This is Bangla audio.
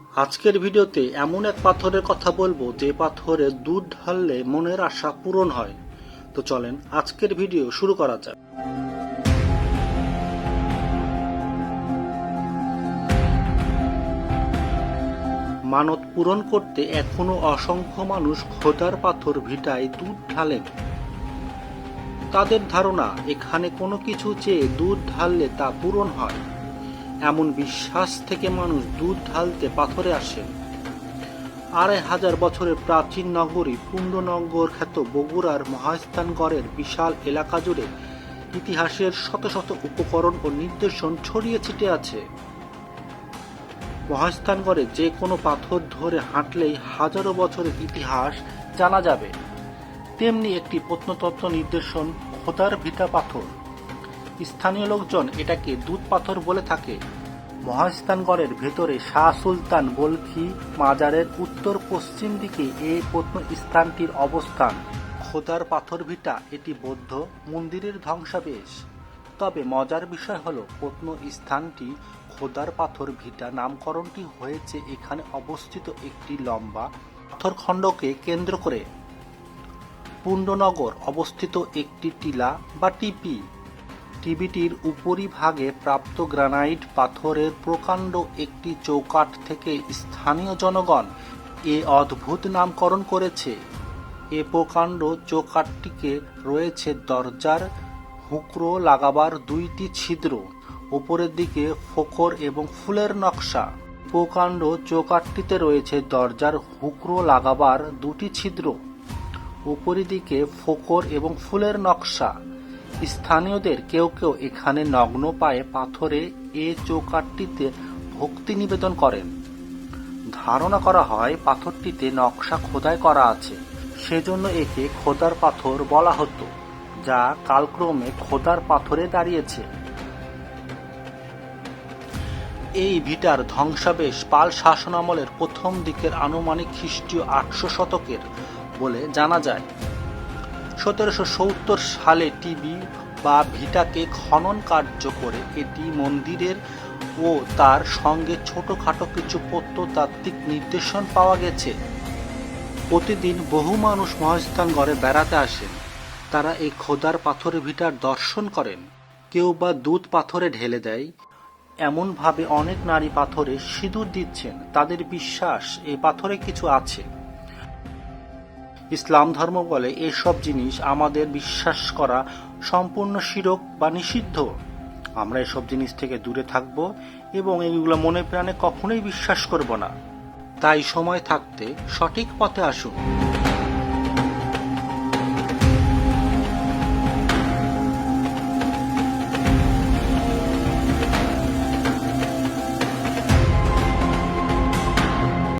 আজকের ভিডিওতে এমন এক পাথরের কথা বলব যে পাথরে দুধ ঢাললে মনের আশা পূরণ হয়। তো চলেন আজকের ভিডিও শুরু করা যাক। মানত পূরণ করতে এখনও অসংখ্য মানুষ খোদার পাথর ভিটায় দুধ ঢালেন। তাদের ধারণা, এখানে কোনো কিছু চেয়ে দুধ ঢাললে তা পূরণ হয়। এমন বিশ্বাস থেকে মানুষ দুধ ঢালতে পাথরে আসেন আড়াই হাজার বছরের প্রাচীন নগরী পুণ্ডনগর খ্যাত বগুড়ার মহাস্থানগড়ের বিশাল এলাকা জুড়ে ইতিহাসের শত শত উপকরণ ও নির্দেশন ছড়িয়ে ছিটে আছে। মহাস্থানগড়ে যে কোনো পাথর ধরে হাঁটলেই হাজারো বছরের ইতিহাস জানা যাবে। তেমনি একটি প্রত্নতত্ত্ব নির্দেশন খোদার ভিটা পাথর। স্থানীয় লোকজন এটাকে দুধ পাথর বলে থাকে। মহাস্থানগড়ের ভেতরে শাহ সুলতান বলখি মাজারের উত্তর পশ্চিম দিকে এই প্রত্ন স্থানটির অবস্থান। খোদার পাথর ভিটা এটি বৌদ্ধ মন্দিরের ধ্বংসাবেশ তবে মজার বিষয় হল, প্রত্ন স্থানটি খোদার পাথর ভিটা নামকরণটি হয়েছে এখানে অবস্থিত একটি লম্বা পাথরখণ্ডকে কেন্দ্র করে। পুণ্ডনগর অবস্থিত একটি টিলা বা টিপি। টিভিটির উপরিভাগে প্রাপ্ত গ্রানাইট পাথরের প্রকাণ্ড একটি চৌকাঠ থেকে স্থানীয় জনগণ এ অদ্ভুত নামকরণ করেছে। এ প্রকাণ্ড চৌকাঠটিকে রয়েছে দরজার হুকরো লাগাবার দুইটি ছিদ্র, উপরের দিকে ফোকর এবং ফুলের নকশা। প্রকাণ্ড চৌকাঠটিতে রয়েছে দরজার হুকরো লাগাবার দুটি ছিদ্র উপরি দিকে ফোকর এবং ফুলের নকশা। স্থানীয়দের কেউ কেউ এখানে নগ্ন পায়ে পাথরে এ চৌকাঠটিতে ভক্তি নিবেদন করেন। ধারণা করা হয় পাথরটিতে নকশা খোদাই করা আছে। সেজন্য একে খোদার পাথর বলা হতো, যা কালক্রমে খোদার পাথরে দাঁড়িয়েছে। এই ভিটার ধ্বংসাবেশ পাল শাসনামলের প্রথম দিকের আনুমানিক খ্রিস্টীয় আটশো শতকের বলে জানা যায়। সতেরোশো সত্তর সালে টিবি বা ভিটাকে খনন কার্য করে এটি মন্দিরের ও তার সঙ্গে ছোটখাটো কিছু প্রত্নতাত্ত্বিক নির্দেশন পাওয়া গেছে। প্রতিদিন বহু মানুষ মহাস্থানগড়ে বেড়াতে আসেন। তারা এই খোদার পাথরে ভিটার দর্শন করেন। কেউ বা দুধ পাথরে ঢেলে দেয়। এমনভাবে অনেক নারী পাথরে সিঁদুর দিচ্ছেন। তাদের বিশ্বাস, এই পাথরে কিছু আছে। ইসলাম ধর্ম বলে এসব জিনিস আমাদের বিশ্বাস করা সম্পূর্ণ শিরক বা নিষিদ্ধ। আমরা এসব জিনিস থেকে দূরে থাকব এবং এগুলো মনে প্রাণে কখনোই বিশ্বাস করব না। তাই সময় থাকতে সঠিক পথে আসুন।